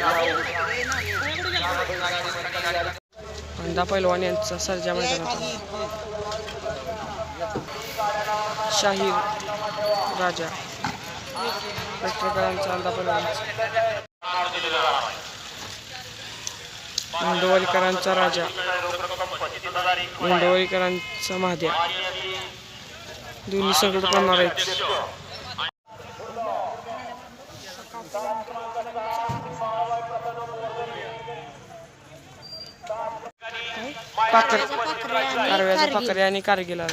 राहा अंदा पैलवान यांचा सर्जा मैदानात. शाहीर राजा. पत्रकारांचा अंदा पैलवान. मुंडवलीकरांचा राजा. मुंडवलीकरांचा महाद्या. दोन्ही संकट करणार आहेत. पाकर कारव्याचा पाकर आणि कारगिला.